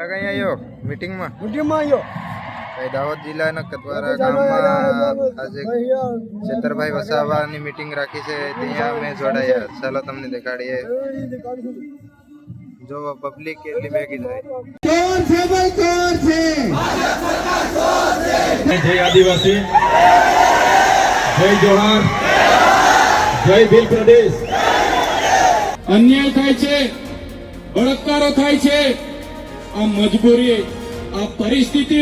કઈ આવ્યો મીટિંગમાં મુઠ્ઠીમાં આવ્યો કઈ દાહોદ જિલ્લાના કતવારા ગામમાં આજે છેતરભાઈ વસાવાની મીટિંગ રાખી છે. ત્યાં અમે જોડાયા. ચાલો તમને દેખાડીએ. જો પબ્લિક કેટલી ભેગી થાય. કોણ છે ભાઈ કોણ છે? જય આદિવાસી જય જોહાર જય ભીલ પ્રદેશ. અન્યાય થાય છે બળાત્કારો થાય છે. આ મજબૂરી, આ પરિસ્થિતિ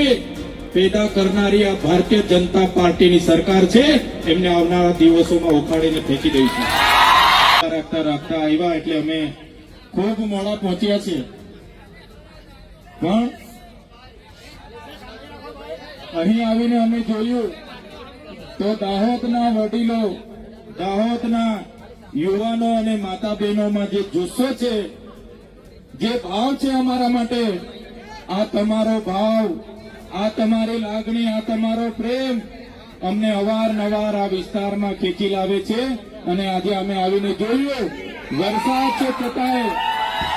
પેદા કરનારી આ ભારતીય જનતા પાર્ટીની સરકાર છે, એમને આવનારા દિવસોમાં ઉખાડીને ફેંકી દઈશું. રાખતા રાખતા આવ્યા એટલે અમે ખૂબ મોડા પહોંચ્યા છીએ. પણ અહીં આવીને અમે જોયું તો દાહોદના વડીલો, દાહોદના યુવાનો અને માતા બહેનોમાં જે જુસ્સો છે જે ભાવ છે અમારા માટે, આ તમારો ભાવ, આ તમારી લાગણી, આ તમારો પ્રેમ અમને અવારનવાર આ વિસ્તારમાં ખેંચી લાવે છે અને આજે અમે આવીને જોયું, વરસાદ છે છતાંય,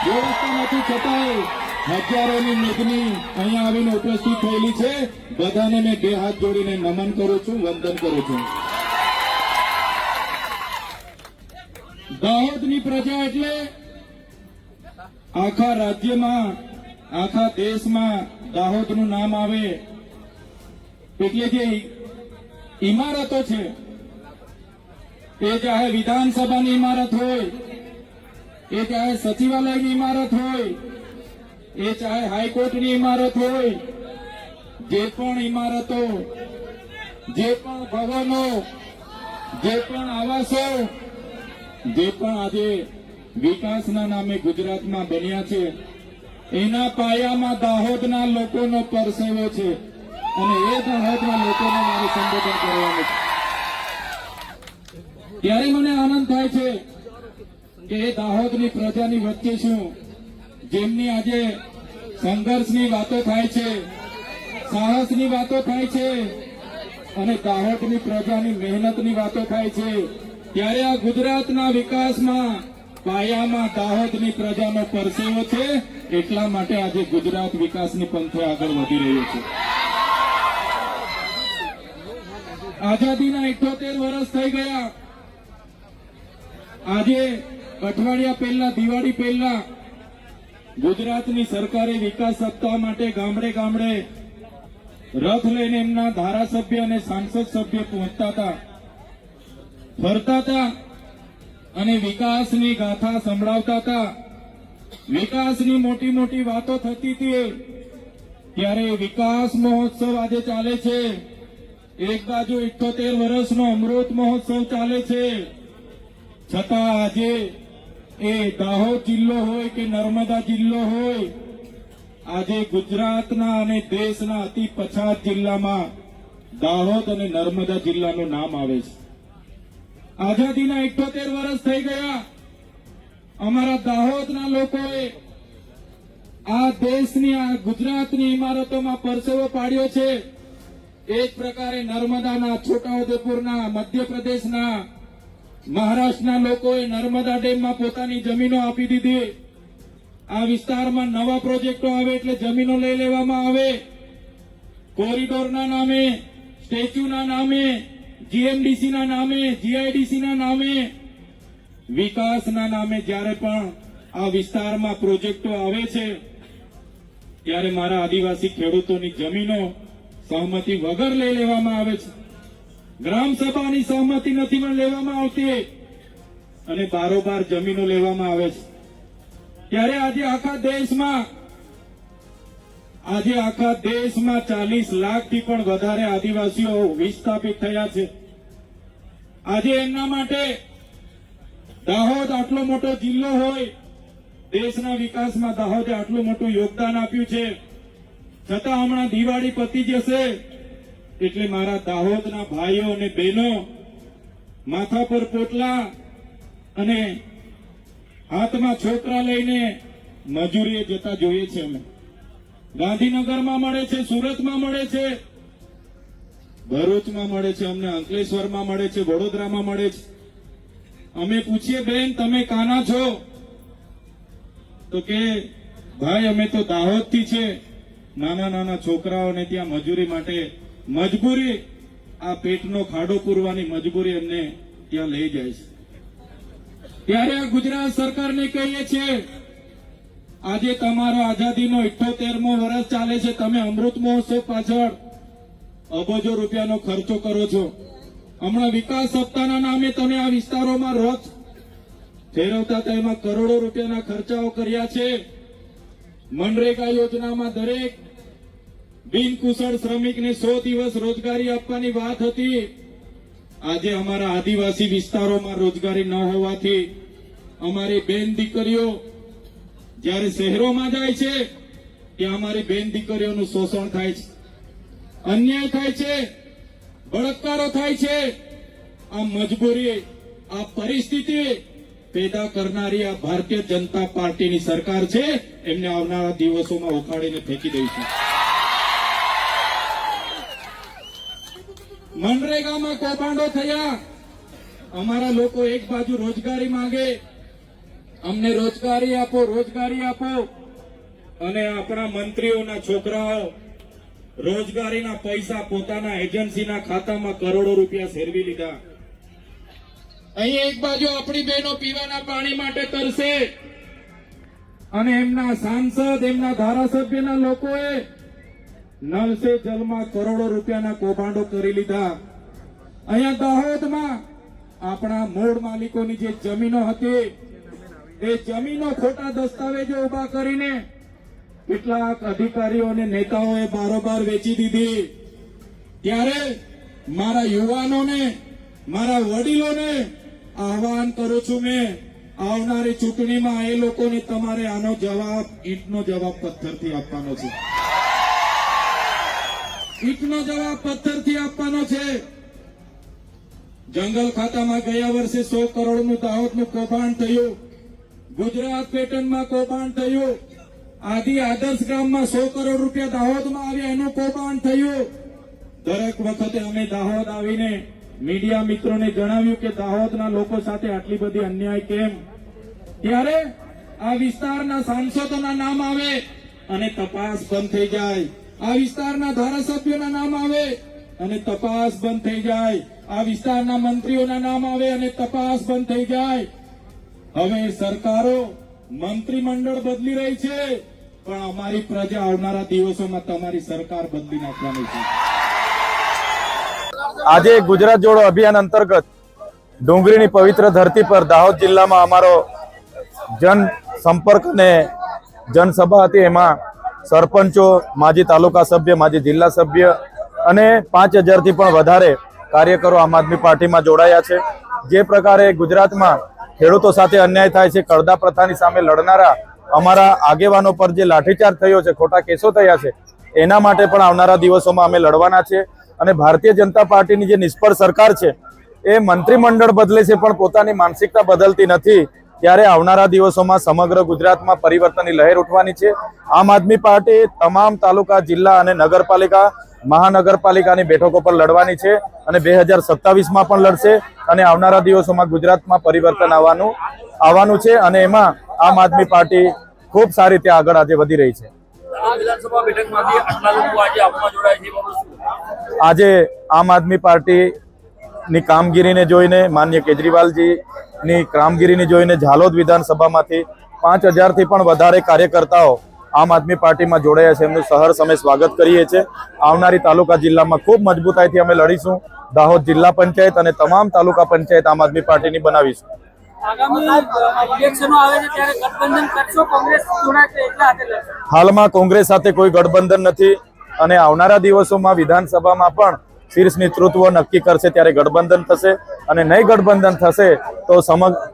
વ્યવસ્થા નથી છતાંય, હજારોની મેઘની અહીંયા આવીને ઉપસ્થિત થયેલી છે. બધાને મેં બે હાથ જોડીને નમન કરું છું, વંદન કરું છું. દાહોદની પ્રજા એટલે આખા રાજ્યમાં, આખા દેશમાં દાહોદનું નામ આવે. એટલે જે ઇમારતો છે. એ ચાહે વિધાનસભાની ઇમારત હોય, એ ચાહે સચિવાલયની ઇમારત હોય, એ ચાહે હાઈકોર્ટની ઇમારત હોય, જે પણ ઇમારતો જે પણ ભવનો, જે પણ આવાસો, જે પણ આજે વિકાસના નામે ગુજરાતમાં બન્યા છે. એના પાયામાં દાહોદના લોકોનો પરસેવો છે. અને એ દાહોદના લોકોને મારે સંબોધન કરવાનું છે. ત્યારે મને આનંદ થાય છે કે એ દાહોદની પ્રજાની વચ્ચે શું જેમની આજે સંઘર્ષની વાતો થાય છે, સાહસની વાતો થાય છે, અને દાહોદની પ્રજાની મહેનતની વાતો થાય છે. ત્યારે આ ગુજરાતના વિકાસમાં પાયામાં દાહોદની પ્રજાનો પરસેવો છે, એટલા માટે આજે ગુજરાત વિકાસની પંથે આગળ વધી રહ્યું છે. આઝાદીના ઇઠોતેર વર્ષ થઈ ગયા. આજે અઠવાડિયા પહેલા, દિવાળી પહેલા ગુજરાતની સરકારે વિકાસ સપ્તાહ માટે ગામડે ગામડે રથ લઈને એમના ધારાસભ્ય અને સાંસદ સભ્ય પહોંચતા હતા. ફરતા હતા. અને વિકાસની ગાથા સંભળાવતા હતા. વિકાસની મોટી મોટી વાતો થતી હતી. ત્યારે વિકાસ મહોત્સવ આજે ચાલે છે. એક બાજુ ઇઠોતેર વર્ષનો અમૃત મહોત્સવ ચાલે છે. છતાં આજે એ દાહોદ જિલ્લો હોય કે નર્મદા જિલ્લો હોય, આજે ગુજરાતના અને દેશના અતિ પછાત જિલ્લામાં દાહોદ અને નર્મદા જિલ્લાનું નામ આવે છે. આઝાદીના ઇઠોતેર વર્ષ થઈ ગયા. અમારા દાહોદના લોકોએ આ દેશની, આ ગુજરાતની ઇમારતોમાં પરસેવો પાડ્યો છે. એ પ્રકારે નર્મદાના, છોટાઉદેપુરના, મધ્યપ્રદેશના, મહારાષ્ટ્રના લોકોએ નર્મદા ડેમમાં પોતાની જમીનો આપી દીધી. આ વિસ્તારમાં નવા પ્રોજેક્ટો આવે એટલે જમીનો લઈ લેવામાં આવે. કોરિડોરના નામે, સ્ટેચ્યુના નામે જીએમડીસીના નામે જીઆઈડીસીના નામે, વિકાસના નામે જ્યારે પણ આ વિસ્તારમાં પ્રોજેક્ટો આવે છે, ત્યારે મારા આદિવાસી ખેડૂતોની જમીનો સહમતી વગર લઈ લેવામાં આવે છે. ગ્રામ સભાની સહમતિ નથી પણ લેવામાં આવતી અને બારોબાર જમીનો લેવામાં આવે છે. ત્યારે આજે આખા દેશમાં, આજે આખા દેશમાં ચાલીસ લાખથી પણ વધારે આદિવાસીઓ વિસ્થાપિત થયા છે. આજે એમના માટે દાહોદ આટલો મોટો જિલ્લો હોય, દેશના વિકાસમાં દાહોદે આટલું મોટું યોગદાન આપ્યું છે. છતાં હમણાં દિવાળી પતી જશે, એટલે મારા દાહોદના ભાઈઓ અને બહેનો માથા પર પોટલા અને હાથમાં છોકરા લઈને મજૂરીએ જતા જોઈએ છે અમે. ગાંધીનગરમાં મળે છે, સુરતમાં મળે છે ભરૂચમાં મળે છે, અમને અંકલેશ્વરમાં મળે છે, વડોદરામાં મળે છે. અમે પૂછીએ, બેન, તમે કાના છો? તો કે, ભાઈ, અમે તો દાહોદથી છે. નાના નાના છોકરાઓને ત્યાં મજૂરી માટે મજબૂરી, આ પેટનો ખાડો પૂરવાની મજબૂરી અમને ત્યાં લઈ જાય છે. ત્યારે આ ગુજરાત સરકારને કહીએ છીએ, આજે તમારો આઝાદીનો ઇઠોતેરમો વર્ષ ચાલે છે, તમે અમૃત મહોત્સવ પાછળ અબજો રૂપિયાનો ખર્ચો કરો છો. હમણાં વિકાસ સપ્તાહના નામે તમે આ વિસ્તારોમાં રથ ફેરવતા તેમાં કરોડો રૂપિયાના ખર્ચાઓ કર્યા છે. મનરેગા યોજનામાં દરેક બિનકુશળ શ્રમિકને સો દિવસ રોજગારી આપવાની વાત હતી. આજે અમારા આદિવાસી વિસ્તારોમાં રોજગારી ન હોવાથી અમારી બેન દીકરીઓ જ્યારે શહેરોમાં જાય છે, ત્યાં અમારી બેન દીકરીઓનું શોષણ થાય છે. અન્યાય થાય છે, બળાત્કારો થાય છે, આ મજબૂરી, આ પરિસ્થિતિ પેદા કરનારી આ ભારતીય જનતા પાર્ટીની સરકાર છે, એમને આવનારા દિવસોમાં ઉખાડીને ફેંકી દઈશું. મનરેગામાં કૌભાંડો થયા. અમારા લોકો એક બાજુ રોજગારી માંગે. અમને રોજગારી આપો રોજગારી આપો. અને આપણા મંત્રીઓના છોકરાઓ રોજગારીના પૈસા પોતાના એજન્સીના ખાતામાં કરોડો રૂપિયા ફેરવી લીધા. અહીં એક બાજુ આપણી બહેનો પીવાના પાણી માટે તરસે અને એમના સાંસદ, એમના ધારાસભ્યના લોકોએ નલ સે જલમાં કરોડો રૂપિયાના કૌભાંડો કરી લીધા. અહીંયા દાહોદમાં આપણા મૂળ માલિકોની જે જમીનો હતી, એ જમીનો ખોટા દસ્તાવેજો ઊભા કરીને કેટલાક અધિકારીઓ અને નેતાઓએ બારોબાર વેચી દીધી. ત્યારે મારા યુવાનોને, મારા વડીલોને આહવાન કરું છું મેં આવનારી ચૂંટણીમાં એ લોકોને તમારે આનો જવાબ, ઈંટનો જવાબ પથ્થરથી આપવાનો છે. ઈંટનો જવાબ પથ્થરથી આપવાનો છે. જંગલ ખાતામાં ગયા વર્ષે સો કરોડનું દાહોદનું કૌભાંડ થયું. ગુજરાત પેટર્નમાં કૌભાંડ થયું. આદિ આદર્શ ગામમાં સો કરોડ રૂપિયા દાહોદમાં આવ્યા એનું કૌભાંડ થયું. દરેક વખતે અમે દાહોદ આવીને મીડિયા મિત્રોને જણાવ્યું કે દાહોદના લોકો સાથે આટલી બધી અન્યાય કેમ? ત્યારે આ વિસ્તારના સાંસદોના નામ આવે અને તપાસ બંધ થઈ જાય. આ વિસ્તારના ધારાસભ્યોના નામ આવે અને તપાસ બંધ થઈ જાય. આ વિસ્તારના મંત્રીઓના નામ આવે અને તપાસ બંધ થઈ જાય. હવે સરકારો મંત્રીમંડળ બદલી રહી છે. પણ અમારી પ્રજા આવનારા દિવસોમાં તમારી સરકાર બદલી નાખવાની છે. આજે ગુજરાત જોડો અભિયાન અંતર્ગત ડુંગરીની પવિત્ર ધરતી પર દાહોદ જિલ્લામાં અમારો જન સંપર્ક અને જનસભા હતી. એમાં સરપંચો, માજી તાલુકા સભ્ય, માજી જિલ્લા સભ્ય અને પાંચ હજારથી પણ વધારે કાર્યકરો આમ આદમી પાર્ટીમાં જોડાયા છે. જે પ્રકારે ગુજરાતમાં ખેડૂતો સાથે અન્યાય થાય છે, કરદા પ્રથાની સામે લડનારા અમારા આગેવાનો પર જે લાઠીચાર્જ થયો છે, ખોટા કેસો થયા છે, એના માટે પણ આવનારા દિવસોમાં અમે લડવાના છે અને ભારતીય જનતા પાર્ટીની જે નિષ્ફળ સરકાર છે, એ મંત્રીમંડળ બદલે છે પણ પોતાની માનસિકતા બદલતી નથી. ત્યારે આવનારા દિવસોમાં સમગ્ર ગુજરાતમાં પરિવર્તનની લહેર ઉઠવાની છે. આમ આદમી પાર્ટી તમામ તાલુકા, જિલ્લા અને નગરપાલિકા, મહાનગરપાલિકાની બેઠકો પર લડવાની છે અને બે હજાર સત્તાવીસમાં પણ લડશે અને આવનારા દિવસોમાં ગુજરાતમાં પરિવર્તન આવવાનું આવવાનું છે અને એમાં આમ આદમી પાર્ટી ખૂબ સારી રીતે આગળ આજે વધી રહી છે? આજે આમ આદમી પાર્ટીની કામગીરીને જોઈને માન્ય કેજરીવાલજીની કામગીરીને જોઈને ઝાલોદ વિધાનસભામાંથી પાંચ હજારથી પણ વધારે કાર્યકર્તાઓ આમ આદમી પાર્ટીમાં જોડાયા છે. એમનું સહર અમે સ્વાગત કરીએ છીએ. આવનારી તાલુકા જિલ્લામાં ખૂબ મજબૂતાઈથી અમે લડીશું. દાહોદ જિલ્લા પંચાયત અને તમામ તાલુકા પંચાયત આમ આદમી પાર્ટીની બનાવીશું. આગામી અ, ઇલેક્શનો આવે છે ત્યારે ગઠબંધન કરશો? કોંગ્રેસ જોડાય છે એટલા હાથે લડશો. હાલમાં કોંગ્રેસ સાથે કોઈ ગઠબંધન નથી અને આવનારા દિવસોમાં વિધાનસભામાં પણ શીર્ષ નેતૃત્વ નક્કી કરશે ત્યારે ગઠબંધન થશે અને નહીં ગઠબંધન થશે તો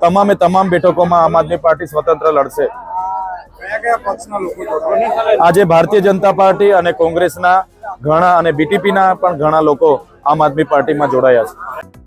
તમામે તમામ બેઠકોમાં આમ આદમી પાર્ટી સ્વતંત્ર લડશે. આજે ભારતીય જનતા પાર્ટી અને કોંગ્રેસના ઘણા અને બીટીપીના પણ ઘણા લોકો આમ આદમી પાર્ટીમાં જોડાયા છે.